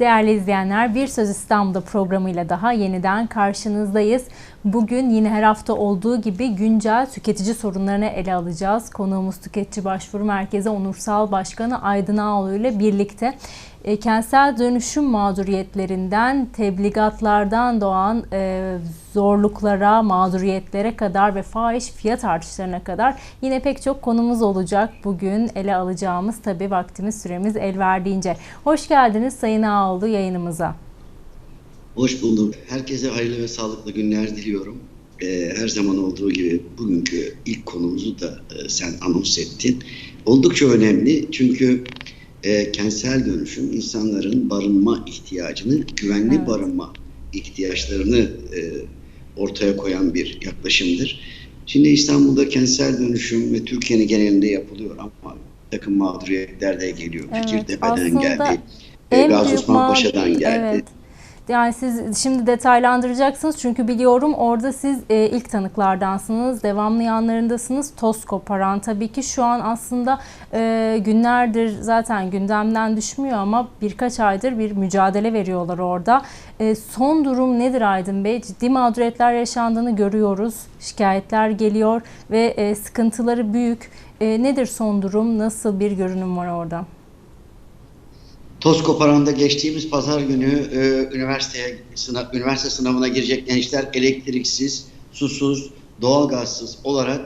Değerli izleyenler, Bir Söz İstanbul'da programıyla daha yeniden karşınızdayız. Bugün yine her hafta olduğu gibi güncel tüketici sorunlarını ele alacağız. Konuğumuz Tüketici Başvuru Merkezi Onursal Başkanı Aydın Ağoğlu ile birlikte e, kentsel dönüşüm mağduriyetlerinden, tebligatlardan doğan e, zorluklara, mağduriyetlere kadar ve fahiş fiyat artışlarına kadar yine pek çok konumuz olacak. Bugün ele alacağımız tabii vaktimiz süremiz el verdiğince. Hoş geldiniz Sayın Ağoğlu yayınımıza. Hoş bulduk. Herkese hayırlı ve sağlıklı günler diliyorum. Ee, her zaman olduğu gibi bugünkü ilk konumuzu da e, sen anons ettin. Oldukça önemli çünkü e, kentsel dönüşüm insanların barınma ihtiyacını, güvenli Evet. barınma ihtiyaçlarını e, ortaya koyan bir yaklaşımdır. Şimdi İstanbul'da kentsel dönüşüm ve Türkiye'nin genelinde yapılıyor ama takım mağduriyetler de geliyor. Evet, Fikirtepe'den geldi, en Gazi Osman Paşa'dan geldi. Evet. Yani siz şimdi detaylandıracaksınız çünkü biliyorum orada siz e, ilk tanıklardansınız, devamlı yanlarındasınız. Toz koparan tabii ki şu an aslında e, günlerdir zaten gündemden düşmüyor ama birkaç aydır bir mücadele veriyorlar orada. E, son durum nedir Aydın Bey? Ciddi mağduriyetler yaşandığını görüyoruz. Şikayetler geliyor ve e, sıkıntıları büyük. E, nedir son durum? Nasıl bir görünüm var orada? Toz koparanda geçtiğimiz pazar günü e, üniversiteye sınav, üniversite sınavına girecek gençler elektriksiz, susuz, doğalgazsız olarak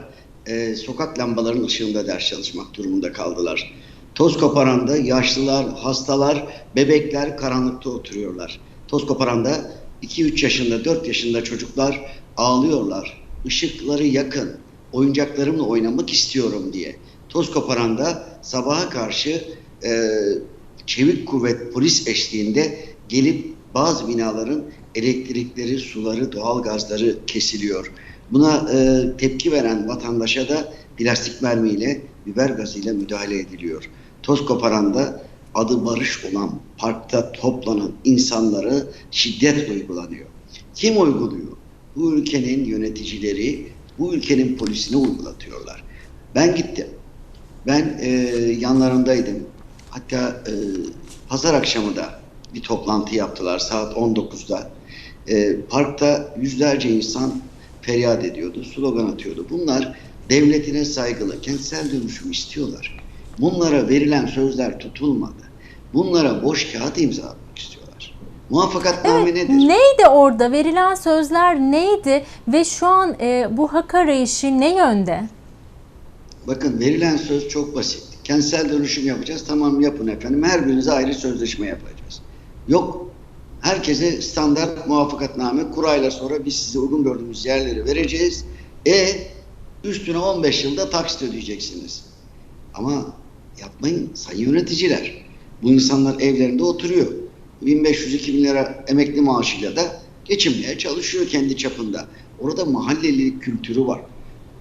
e, sokak lambalarının ışığında ders çalışmak durumunda kaldılar. Toz koparanda yaşlılar, hastalar, bebekler karanlıkta oturuyorlar. Toz koparanda 2-3 yaşında, 4 yaşında çocuklar ağlıyorlar. Işıkları yakın, oyuncaklarımla oynamak istiyorum diye. Toz koparanda sabaha karşı e, çevik kuvvet polis eşliğinde gelip bazı binaların elektrikleri, suları, doğalgazları kesiliyor. Buna e, tepki veren vatandaşa da plastik mermiyle, biber gazıyla müdahale ediliyor. Toz koparanda adı barış olan parkta toplanan insanlara şiddet uygulanıyor. Kim uyguluyor? Bu ülkenin yöneticileri, bu ülkenin polisine uygulatıyorlar. Ben gittim. Ben e, yanlarındaydım. Hatta e, pazar akşamı da bir toplantı yaptılar saat 19'da. E, parkta yüzlerce insan feryat ediyordu, slogan atıyordu. Bunlar devletine saygılı, kentsel dönüşüm istiyorlar. Bunlara verilen sözler tutulmadı. Bunlara boş kağıt imzalamak istiyorlar. Muvaffakatname Evet, nedir? neydi orada? Verilen sözler neydi? Ve şu an e, bu hak arayışı ne yönde? Bakın verilen söz çok basit. Kentsel dönüşüm yapacağız. Tamam yapın efendim. Her birinize ayrı sözleşme yapacağız. Yok. Herkese standart muvaffakatname kurayla sonra biz size uygun gördüğümüz yerleri vereceğiz. E üstüne 15 yılda taksit ödeyeceksiniz. Ama yapmayın sayın yöneticiler. Bu insanlar evlerinde oturuyor. 1500-2000 lira emekli maaşıyla da geçinmeye çalışıyor kendi çapında. Orada mahallelilik kültürü var.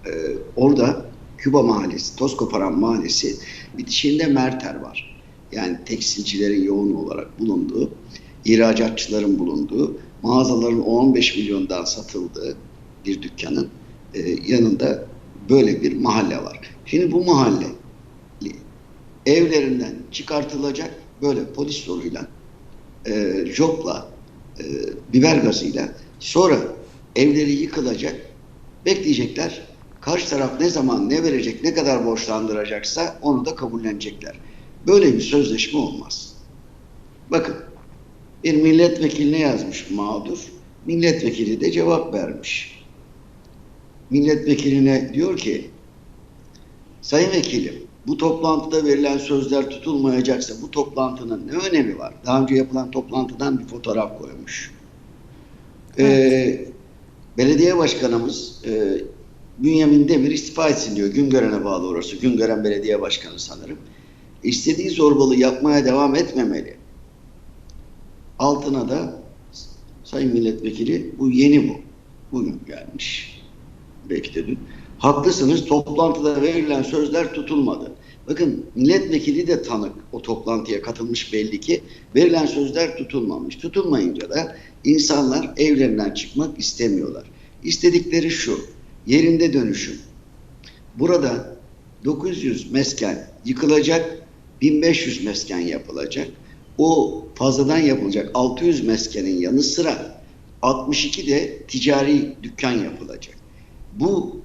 Ee, orada Küba Mahallesi, Toz Koparan Mahallesi bitişinde Merter var. Yani tekstilcilerin yoğun olarak bulunduğu, ihracatçıların bulunduğu, mağazaların 10-15 milyondan satıldığı bir dükkanın e, yanında böyle bir mahalle var. Şimdi bu mahalle evlerinden çıkartılacak böyle polis zoruyla, e, jopla, e, biber gazıyla sonra evleri yıkılacak, bekleyecekler. Karşı taraf ne zaman ne verecek, ne kadar borçlandıracaksa onu da kabullenecekler. Böyle bir sözleşme olmaz. Bakın bir milletvekiline yazmış mağdur, milletvekili de cevap vermiş. Milletvekiline diyor ki, Sayın Vekilim, bu toplantıda verilen sözler tutulmayacaksa bu toplantının ne önemi var? Daha önce yapılan toplantıdan bir fotoğraf koymuş. Ee, belediye başkanımız e, Bünyamin Demir istifa etsin diyor. Güngören'e bağlı orası. Güngören Belediye Başkanı sanırım. İstediği zorbalığı yapmaya devam etmemeli. Altına da Sayın Milletvekili bu yeni bu. Bugün gelmiş. Belki de dün. Haklısınız toplantıda verilen sözler tutulmadı. Bakın milletvekili de tanık o toplantıya katılmış belli ki verilen sözler tutulmamış. Tutulmayınca da insanlar evlerinden çıkmak istemiyorlar. İstedikleri şu yerinde dönüşüm. Burada 900 mesken yıkılacak, 1500 mesken yapılacak. o fazladan yapılacak 600 meskenin yanı sıra 62 de ticari dükkan yapılacak. Bu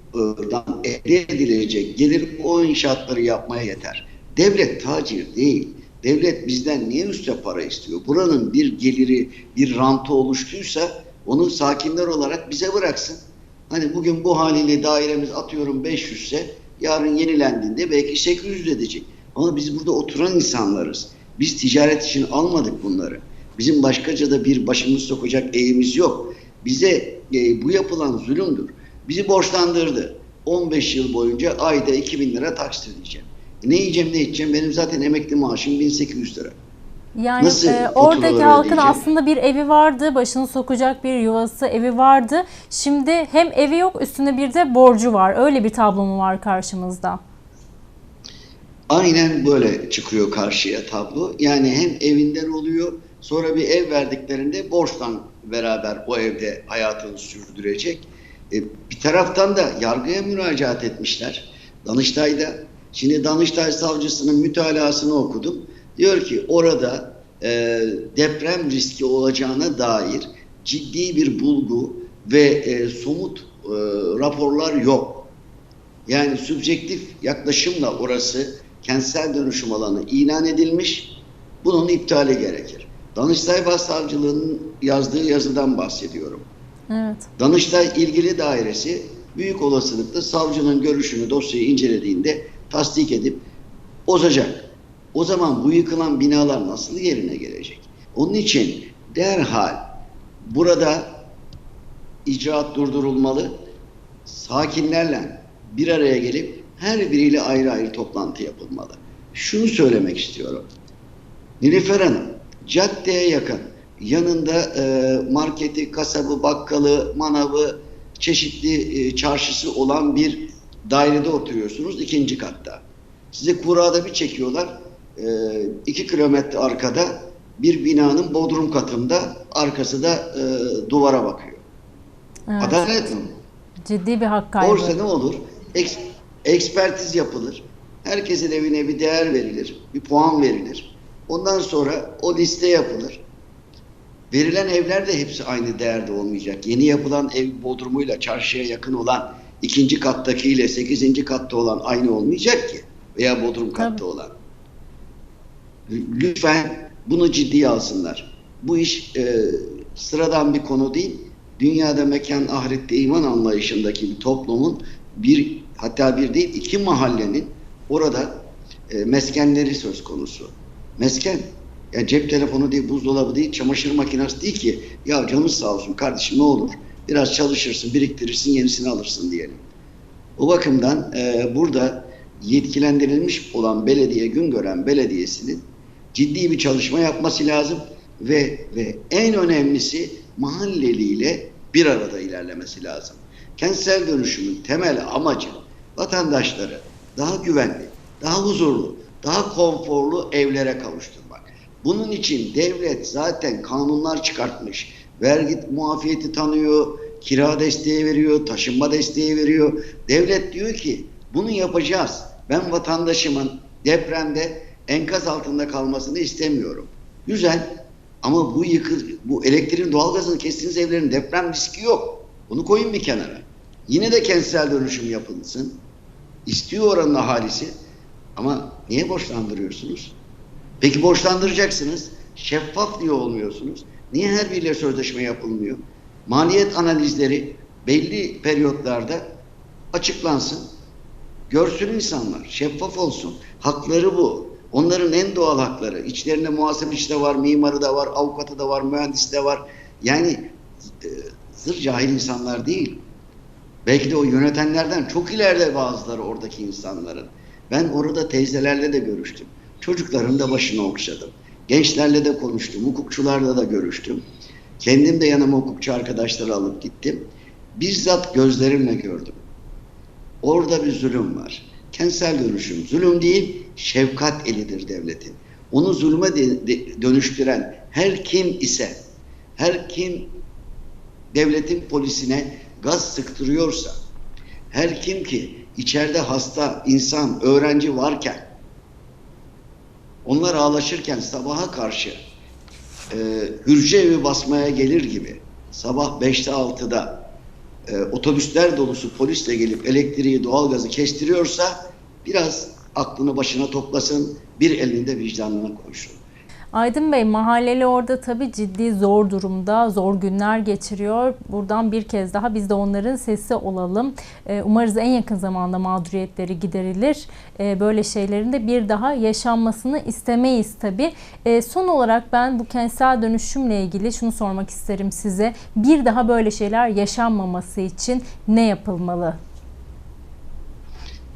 dan elde edilecek gelir o inşaatları yapmaya yeter. Devlet tacir değil. Devlet bizden niye üstte para istiyor? Buranın bir geliri, bir rantı oluştuysa onu sakinler olarak bize bıraksın. Hani bugün bu haliyle dairemiz atıyorum 500 ise yarın yenilendiğinde belki 800 edecek. Ama biz burada oturan insanlarız. Biz ticaret için almadık bunları. Bizim başkaca da bir başımız sokacak eğimiz yok. Bize e, bu yapılan zulümdür. Bizi borçlandırdı. 15 yıl boyunca ayda 2000 lira taksit ödeyeceğim. Ne yiyeceğim ne içeceğim? Benim zaten emekli maaşım 1800 lira. Yani Nasıl e, oradaki halkın ödeyecek? aslında bir evi vardı, başını sokacak bir yuvası, evi vardı. Şimdi hem evi yok, üstüne bir de borcu var. Öyle bir tablo mu var karşımızda? Aynen böyle çıkıyor karşıya tablo. Yani hem evinden oluyor sonra bir ev verdiklerinde borçtan beraber o evde hayatını sürdürecek. E, bir taraftan da yargıya müracaat etmişler. Danıştay'da. Şimdi Danıştay savcısının mütalasını okudum. Diyor ki orada e, deprem riski olacağına dair ciddi bir bulgu ve e, somut e, raporlar yok. Yani subjektif yaklaşımla orası kentsel dönüşüm alanı ilan edilmiş. Bunun iptali gerekir. Danıştay Başsavcılığı'nın yazdığı yazıdan bahsediyorum. Evet. Danıştay ilgili dairesi büyük olasılıkla savcının görüşünü dosyayı incelediğinde tasdik edip bozacak. O zaman bu yıkılan binalar nasıl yerine gelecek? Onun için derhal burada icraat durdurulmalı. Sakinlerle bir araya gelip her biriyle ayrı ayrı toplantı yapılmalı. Şunu söylemek istiyorum. Nilüfer Hanım, caddeye yakın, yanında e, marketi, kasabı, bakkalı, manavı, çeşitli e, çarşısı olan bir dairede oturuyorsunuz ikinci katta. Size kurada bir çekiyorlar. E, iki kilometre arkada bir binanın bodrum katında arkası da e, duvara bakıyor. evet. Adalet mi? Ciddi bir hak kaybı. Olsa ne olur? Eks, ekspertiz yapılır. Herkesin evine bir değer verilir. Bir puan verilir. Ondan sonra o liste yapılır. Verilen evler de hepsi aynı değerde olmayacak. Yeni yapılan ev bodrumuyla çarşıya yakın olan ikinci kattakiyle sekizinci katta olan aynı olmayacak ki. Veya bodrum katta Tabii. olan. Lütfen bunu ciddiye alsınlar. Bu iş e, sıradan bir konu değil. Dünyada mekan ahirette iman anlayışındaki bir toplumun bir hatta bir değil iki mahallenin orada e, meskenleri söz konusu. Mesken yani cep telefonu değil, buzdolabı değil, çamaşır makinesi değil ki ya canımız sağ olsun kardeşim ne olur biraz çalışırsın, biriktirirsin, yenisini alırsın diyelim. O bakımdan e, burada yetkilendirilmiş olan belediye, Güngören Belediyesi'nin ciddi bir çalışma yapması lazım ve ve en önemlisi mahalleliyle bir arada ilerlemesi lazım. Kentsel dönüşümün temel amacı vatandaşları daha güvenli, daha huzurlu, daha konforlu evlere kavuşturmak. Bunun için devlet zaten kanunlar çıkartmış. Vergi muafiyeti tanıyor, kira desteği veriyor, taşınma desteği veriyor. Devlet diyor ki bunu yapacağız. Ben vatandaşımın depremde enkaz altında kalmasını istemiyorum. Güzel ama bu yıkı, bu elektriğin doğalgazını kestiğiniz evlerin deprem riski yok. Bunu koyun bir kenara. Yine de kentsel dönüşüm yapılsın. İstiyor oranın ahalisi. Ama niye borçlandırıyorsunuz? Peki borçlandıracaksınız. Şeffaf diye olmuyorsunuz. Niye her biriyle sözleşme yapılmıyor? Maliyet analizleri belli periyotlarda açıklansın. Görsün insanlar. Şeffaf olsun. Hakları bu. Onların en doğal hakları. İçlerinde muhasebeci de var, mimarı da var, avukatı da var, mühendisi de var. Yani e, cahil insanlar değil. Belki de o yönetenlerden çok ileride bazıları oradaki insanların. Ben orada teyzelerle de görüştüm. Çocukların da başını okşadım. Gençlerle de konuştum. Hukukçularla da görüştüm. Kendim de yanıma hukukçu arkadaşları alıp gittim. Bizzat gözlerimle gördüm. Orada bir zulüm var. Kentsel dönüşüm zulüm değil, şefkat elidir devletin. Onu zulme de- de- dönüştüren her kim ise, her kim devletin polisine gaz sıktırıyorsa, her kim ki içeride hasta, insan, öğrenci varken Onlar ağlaşırken sabaha karşı e, hürce evi basmaya gelir gibi sabah 5'te 6'da e, otobüsler dolusu polisle gelip elektriği, doğalgazı kestiriyorsa biraz aklını başına toplasın, bir elinde vicdanına koysun. Aydın Bey mahalleli orada tabii ciddi zor durumda, zor günler geçiriyor. Buradan bir kez daha biz de onların sesi olalım. Ee, Umarız en yakın zamanda mağduriyetleri giderilir. Ee, Böyle şeylerin de bir daha yaşanmasını istemeyiz tabii. Ee, Son olarak ben bu kentsel dönüşümle ilgili şunu sormak isterim size. Bir daha böyle şeyler yaşanmaması için ne yapılmalı?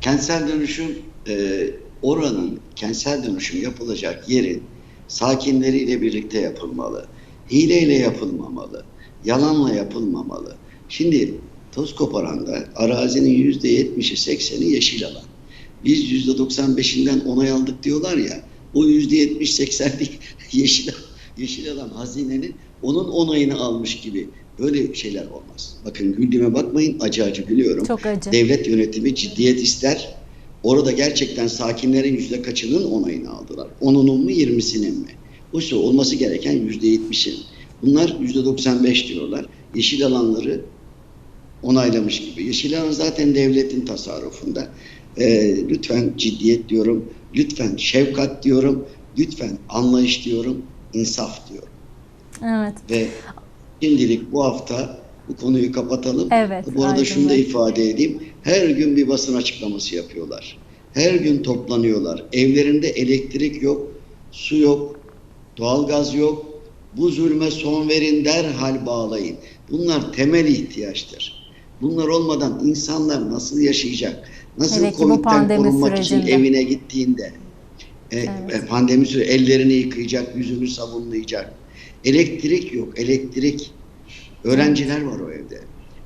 Kentsel dönüşüm e, oranın kentsel dönüşüm yapılacak yerin sakinleriyle birlikte yapılmalı. Hileyle yapılmamalı. Yalanla yapılmamalı. Şimdi toz koparanda arazinin yüzde yetmişi sekseni yeşil alan. Biz yüzde 95'inden onay aldık diyorlar ya. O yüzde yetmiş seksenlik yeşil, yeşil alan hazinenin onun onayını almış gibi. Böyle şeyler olmaz. Bakın güldüğüme bakmayın acı acı gülüyorum. Çok acı. Devlet yönetimi ciddiyet ister. Orada gerçekten sakinlerin yüzde kaçının onayını aldılar? Onunun mu yirmisinin mi? Oysa olması gereken yüzde yetmişin. Bunlar yüzde doksan beş diyorlar. Yeşil alanları onaylamış gibi. Yeşil alan zaten devletin tasarrufunda. Ee, lütfen ciddiyet diyorum. Lütfen şefkat diyorum. Lütfen anlayış diyorum. insaf diyorum. Evet. Ve şimdilik bu hafta bu konuyu kapatalım. Evet, Bu arada Aydın şunu da ifade edeyim. Her gün bir basın açıklaması yapıyorlar. Her gün toplanıyorlar. Evlerinde elektrik yok, su yok, doğalgaz yok. Bu zulme son verin derhal bağlayın. Bunlar temel ihtiyaçtır. Bunlar olmadan insanlar nasıl yaşayacak? Nasıl bu Covid'den korunmak için sürecinde. evine gittiğinde? E, Evet. e, pandemi süre ellerini yıkayacak, yüzünü sabunlayacak. Elektrik yok, elektrik. Öğrenciler var o evde.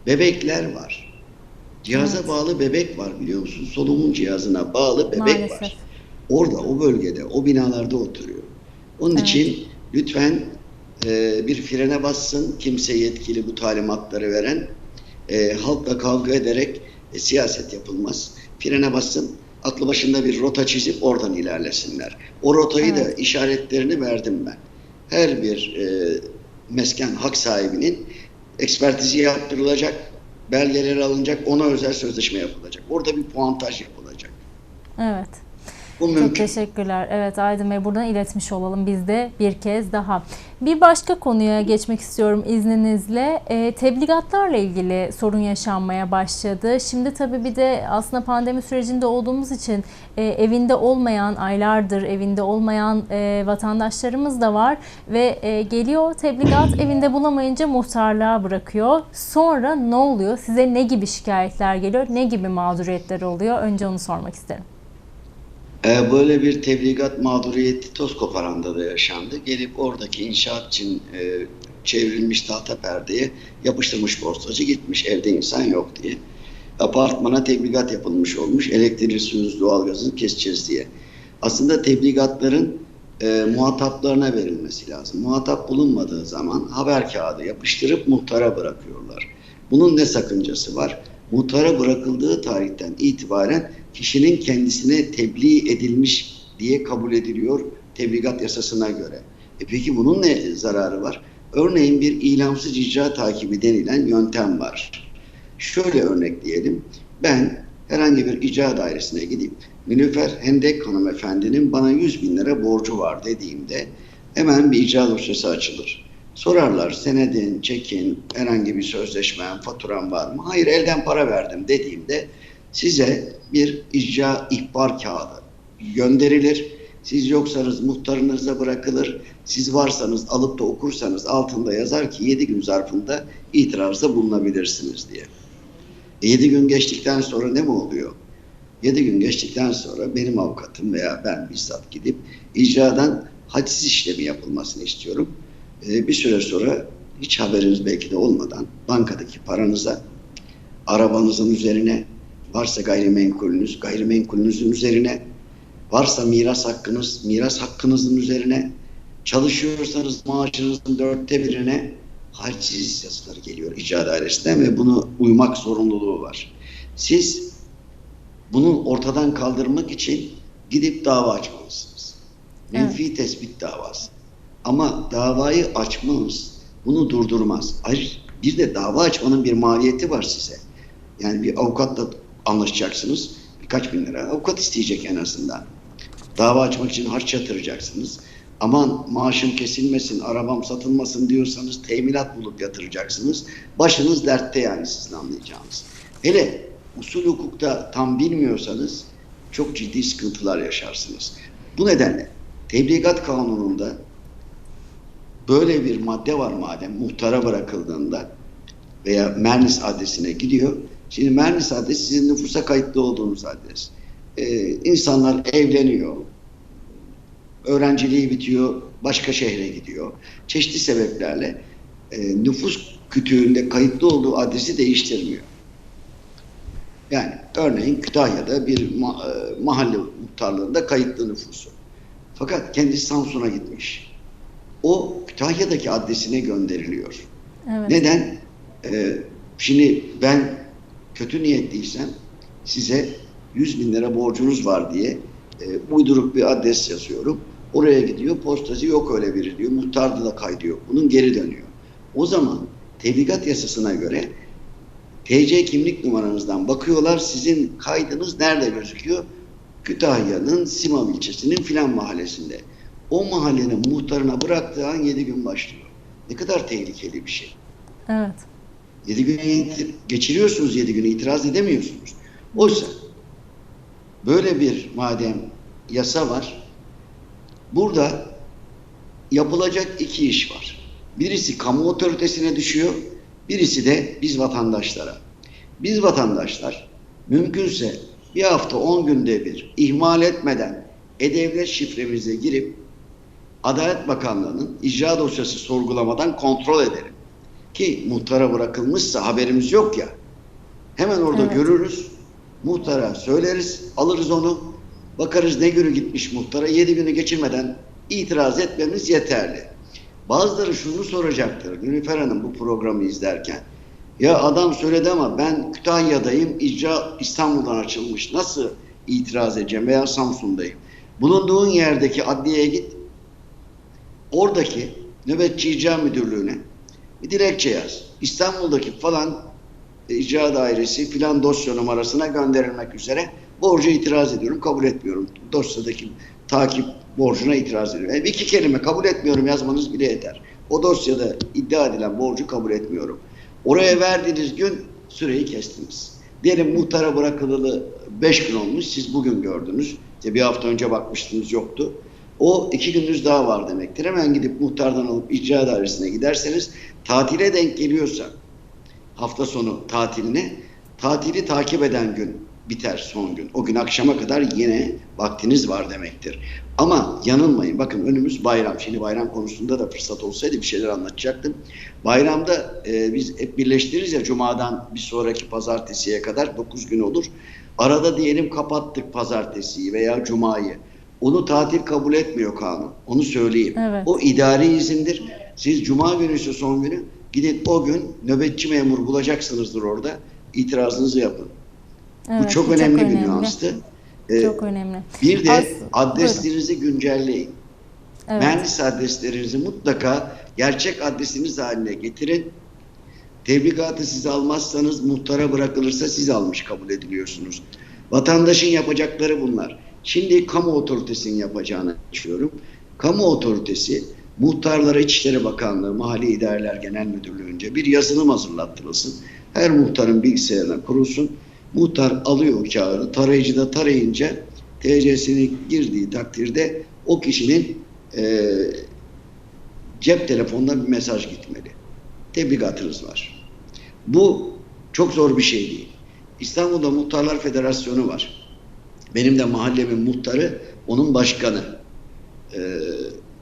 Bebekler var. Cihaza Evet. bağlı bebek var biliyor musun? Solunum cihazına bağlı bebek Maalesef. var. Orada, o bölgede, o binalarda oturuyor. Onun Evet. için lütfen e, bir frene bassın kimse yetkili bu talimatları veren. E, halkla kavga ederek e, siyaset yapılmaz. Frene bassın, aklı başında bir rota çizip oradan ilerlesinler. O rotayı da Evet. işaretlerini verdim ben. Her bir e, mesken hak sahibinin ekspertizi yaptırılacak, belgeleri alınacak, ona özel sözleşme yapılacak. Orada bir puantaj yapılacak. Evet. Bu Çok mümkün. teşekkürler. Evet Aydın Bey buradan iletmiş olalım biz de bir kez daha. Bir başka konuya geçmek istiyorum izninizle. E, tebligatlarla ilgili sorun yaşanmaya başladı. Şimdi tabii bir de aslında pandemi sürecinde olduğumuz için e, evinde olmayan, aylardır evinde olmayan e, vatandaşlarımız da var. Ve e, geliyor tebligat evinde bulamayınca muhtarlığa bırakıyor. Sonra ne oluyor? Size ne gibi şikayetler geliyor? Ne gibi mağduriyetler oluyor? Önce onu sormak isterim. Böyle bir tebligat mağduriyeti toz koparanda da yaşandı. Gelip oradaki inşaat için e, çevrilmiş tahta perdeye yapıştırmış postacı gitmiş evde insan yok diye. Apartmana tebligat yapılmış olmuş. Elektriği, suyunuz, doğalgazını keseceğiz diye. Aslında tebligatların e, muhataplarına verilmesi lazım. Muhatap bulunmadığı zaman haber kağıdı yapıştırıp muhtara bırakıyorlar. Bunun ne sakıncası var? Muhtara bırakıldığı tarihten itibaren kişinin kendisine tebliğ edilmiş diye kabul ediliyor tebligat yasasına göre. E peki bunun ne zararı var? Örneğin bir ilamsız icra takibi denilen yöntem var. Şöyle örnekleyelim. Ben herhangi bir icra dairesine gidip Nilüfer Hendek hanımefendinin bana 100 bin lira borcu var dediğimde hemen bir icra dosyası açılır. Sorarlar senedin, çekin, herhangi bir sözleşmen, faturan var mı? Hayır elden para verdim dediğimde size bir icra ihbar kağıdı gönderilir. Siz yoksanız muhtarınıza bırakılır. Siz varsanız alıp da okursanız altında yazar ki 7 gün zarfında itirazda bulunabilirsiniz diye. 7 gün geçtikten sonra ne mi oluyor? 7 gün geçtikten sonra benim avukatım veya ben bizzat gidip icradan haciz işlemi yapılmasını istiyorum. Ee, bir süre sonra hiç haberiniz belki de olmadan bankadaki paranıza, arabanızın üzerine, varsa gayrimenkulünüz, gayrimenkulünüzün üzerine, varsa miras hakkınız, miras hakkınızın üzerine, çalışıyorsanız maaşınızın dörtte birine haciz yazıları geliyor icra dairesinden ve bunu uymak zorunluluğu var. Siz bunu ortadan kaldırmak için gidip dava açmalısınız. Menfi tespit davası. Ama davayı açmamız bunu durdurmaz. Ayrıca bir de dava açmanın bir maliyeti var size. Yani bir avukatla anlaşacaksınız. Birkaç bin lira avukat isteyecek en azından. Dava açmak için harç yatıracaksınız. Aman maaşım kesilmesin, arabam satılmasın diyorsanız teminat bulup yatıracaksınız. Başınız dertte yani sizin anlayacağınız. Hele usul hukukta tam bilmiyorsanız çok ciddi sıkıntılar yaşarsınız. Bu nedenle tebligat kanununda böyle bir madde var madem muhtara bırakıldığında veya Mernis adresine gidiyor. Şimdi Mernis adresi sizin nüfusa kayıtlı olduğunuz adres. Ee, insanlar evleniyor, öğrenciliği bitiyor, başka şehre gidiyor. Çeşitli sebeplerle e, nüfus kütüğünde kayıtlı olduğu adresi değiştirmiyor. Yani örneğin Kütahya'da bir ma- e, mahalle muhtarlığında kayıtlı nüfusu. Fakat kendisi Samsun'a gitmiş. O Kütahya'daki adresine gönderiliyor. Evet. Neden? Ee, şimdi ben kötü niyetliysem size 100 bin lira borcunuz var diye e, uyduruk bir adres yazıyorum. Oraya gidiyor. Postacı yok öyle biri diyor. Muhtarda da kaydı yok. Bunun geri dönüyor. O zaman tebligat yasasına göre TC kimlik numaranızdan bakıyorlar. Sizin kaydınız nerede gözüküyor? Kütahya'nın Simav ilçesinin filan mahallesinde. O mahallenin muhtarına bıraktığı an 7 gün başlıyor. Ne kadar tehlikeli bir şey. Evet. 7 gün geçiriyorsunuz 7 günü itiraz edemiyorsunuz. Oysa böyle bir madem yasa var burada yapılacak iki iş var. Birisi kamu otoritesine düşüyor, birisi de biz vatandaşlara. Biz vatandaşlar mümkünse bir hafta 10 günde bir ihmal etmeden e-devlet şifremize girip Adalet Bakanlığı'nın icra dosyası sorgulamadan kontrol edelim ki muhtara bırakılmışsa haberimiz yok ya. Hemen orada Evet. görürüz. Muhtara söyleriz, alırız onu. Bakarız ne günü gitmiş muhtara. Yedi günü geçirmeden itiraz etmemiz yeterli. Bazıları şunu soracaktır. Nilüfer Hanım bu programı izlerken. Ya adam söyledi ama ben Kütahya'dayım. icra İstanbul'dan açılmış. Nasıl itiraz edeceğim veya Samsun'dayım. Bulunduğun yerdeki adliyeye git. Oradaki nöbetçi icra müdürlüğüne bir dilekçe yaz. İstanbul'daki falan e, icra dairesi filan dosya numarasına gönderilmek üzere borcu itiraz ediyorum, kabul etmiyorum. Dosyadaki takip borcuna itiraz ediyorum. Yani iki kelime kabul etmiyorum yazmanız bile yeter. O dosyada iddia edilen borcu kabul etmiyorum. Oraya verdiğiniz gün süreyi kestiniz. Diyelim muhtara bırakılalı 5 gün olmuş, siz bugün gördünüz. İşte bir hafta önce bakmıştınız yoktu. O iki gününüz daha var demektir. Hemen gidip muhtardan alıp icra dairesine giderseniz tatile denk geliyorsa hafta sonu tatiline tatili takip eden gün biter son gün. O gün akşama kadar yine vaktiniz var demektir. Ama yanılmayın. Bakın önümüz bayram. Şimdi bayram konusunda da fırsat olsaydı bir şeyler anlatacaktım. Bayramda e, biz hep birleştiririz ya cumadan bir sonraki pazartesiye kadar 9 gün olur. Arada diyelim kapattık pazartesiyi veya cumayı. Onu tatil kabul etmiyor kanun. Onu söyleyeyim. Evet. O idari izindir. Siz cuma günü ise son günü gidin o gün nöbetçi memur bulacaksınızdır orada. İtirazınızı yapın. Evet, bu çok önemli bir nüanstı. Ee, Çok önemli. bir de As- adreslerinizi güncelleyin. Evet. Mühendis adreslerinizi mutlaka gerçek adresiniz haline getirin. Tebligatı siz almazsanız muhtara bırakılırsa siz almış kabul ediliyorsunuz. Vatandaşın yapacakları bunlar. Şimdi kamu otoritesinin yapacağını açıyorum. Kamu otoritesi muhtarlara İçişleri Bakanlığı, Mali İdareler Genel Müdürlüğü'nce bir yazılım hazırlattırılsın. Her muhtarın bilgisayarına kurulsun. Muhtar alıyor o kağıdı, tarayıcıda tarayınca TC'sini girdiği takdirde o kişinin e, cep telefonuna bir mesaj gitmeli. Tebligatınız var. Bu çok zor bir şey değil. İstanbul'da Muhtarlar Federasyonu var. Benim de mahallemin muhtarı, onun başkanı. Ee,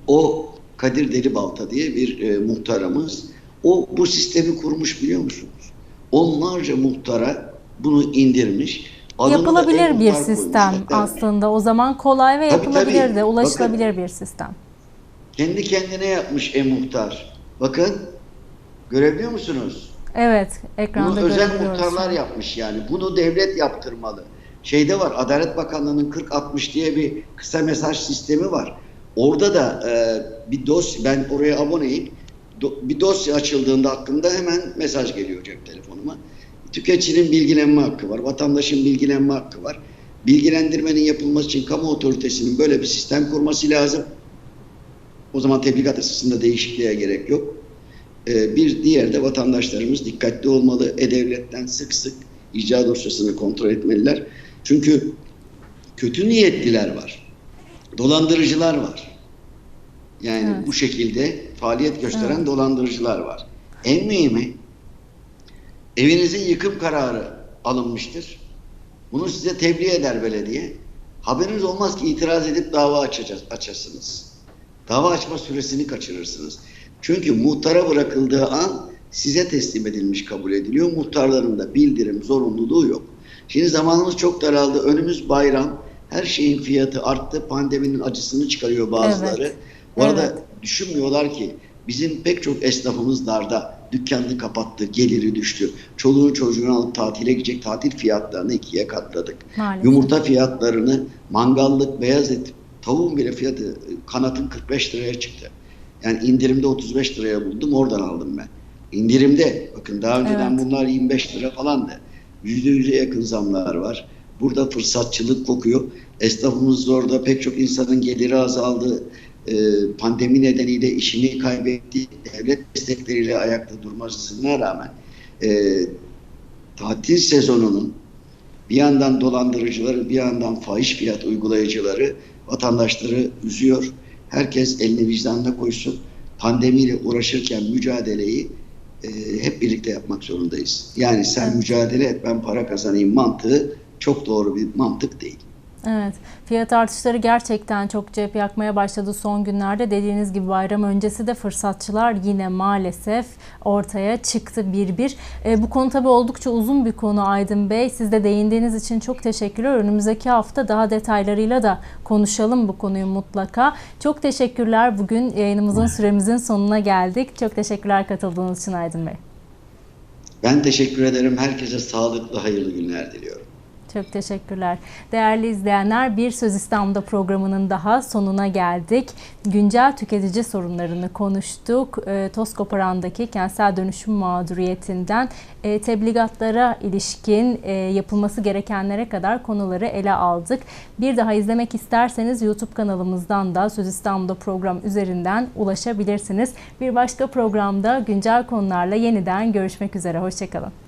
o Kadir Delibalta diye bir e, muhtarımız. O bu sistemi kurmuş biliyor musunuz? Onlarca muhtara bunu indirmiş. Adını Yapılabilir bir sistem Hatta aslında. O zaman kolay ve Tabii, yapılabilir tabii. de, ulaşılabilir bir sistem. Kendi kendine yapmış e-muhtar. Bakın görebiliyor musunuz? Evet, Bunu ekranda özel görebiliyoruz. muhtarlar yapmış yani. Bunu devlet yaptırmalı. Şeyde var Adalet Bakanlığı'nın 4060 diye bir kısa mesaj sistemi var. Orada da e, bir dosya, ben oraya aboneyim. Do- bir dosya açıldığında hakkında hemen mesaj geliyor cep telefonuma. Tüketicinin bilgilenme hakkı var, vatandaşın bilgilenme hakkı var. Bilgilendirmenin yapılması için kamu otoritesinin böyle bir sistem kurması lazım. O zaman tebligat yasasında değişikliğe gerek yok. Ee, bir diğer de vatandaşlarımız dikkatli olmalı. E-Devlet'ten sık sık icra dosyasını kontrol etmeliler. Çünkü kötü niyetliler var. Dolandırıcılar var. Yani Evet. bu şekilde faaliyet gösteren Evet. dolandırıcılar var. En mühimi evinizin yıkım kararı alınmıştır. Bunu size tebliğ eder belediye. Haberiniz olmaz ki itiraz edip dava açacağız. Dava açma süresini kaçırırsınız. Çünkü muhtara bırakıldığı an size teslim edilmiş kabul ediliyor. Muhtarların da bildirim zorunluluğu yok. Şimdi zamanımız çok daraldı. Önümüz bayram. Her şeyin fiyatı arttı. Pandeminin acısını çıkarıyor bazıları. Evet. Bu arada Evet. düşünmüyorlar ki bizim pek çok esnafımız darda. Dükkanını kapattı, geliri düştü. Çoluğunu çocuğunu alıp tatile gidecek tatil fiyatlarını ikiye katladık. Maalesef. Yumurta fiyatlarını mangallık, beyaz et, tavuğun bile fiyatı kanatın 45 liraya çıktı. Yani indirimde 35 liraya buldum oradan aldım ben. İndirimde bakın daha önceden Evet. bunlar 25 lira falandı. %100'e yakın zamlar var. Burada fırsatçılık kokuyor. Esnafımız orada pek çok insanın geliri azaldı. Ee, pandemi nedeniyle işini kaybetti. Devlet destekleriyle ayakta durmasına rağmen e, tatil sezonunun bir yandan dolandırıcıları, bir yandan fahiş fiyat uygulayıcıları vatandaşları üzüyor. Herkes elini vicdanına koysun. Pandemiyle uğraşırken mücadeleyi e, hep birlikte yapmak zorundayız. Yani sen mücadele et, ben para kazanayım mantığı çok doğru bir mantık değil. Evet, fiyat artışları gerçekten çok cep yakmaya başladı son günlerde. Dediğiniz gibi bayram öncesi de fırsatçılar yine maalesef ortaya çıktı bir bir. E, bu konu tabii oldukça uzun bir konu Aydın Bey. Siz de değindiğiniz için çok teşekkürler. Önümüzdeki hafta daha detaylarıyla da konuşalım bu konuyu mutlaka. Çok teşekkürler. Bugün yayınımızın süremizin sonuna geldik. Çok teşekkürler katıldığınız için Aydın Bey. Ben teşekkür ederim. Herkese sağlıklı, hayırlı günler diliyorum. Çok teşekkürler. Değerli izleyenler Bir Söz İstanbul'da programının daha sonuna geldik. Güncel tüketici sorunlarını konuştuk. E, toz kentsel dönüşüm mağduriyetinden e, tebligatlara ilişkin e, yapılması gerekenlere kadar konuları ele aldık. Bir daha izlemek isterseniz YouTube kanalımızdan da Söz İstanbul'da program üzerinden ulaşabilirsiniz. Bir başka programda güncel konularla yeniden görüşmek üzere. Hoşçakalın.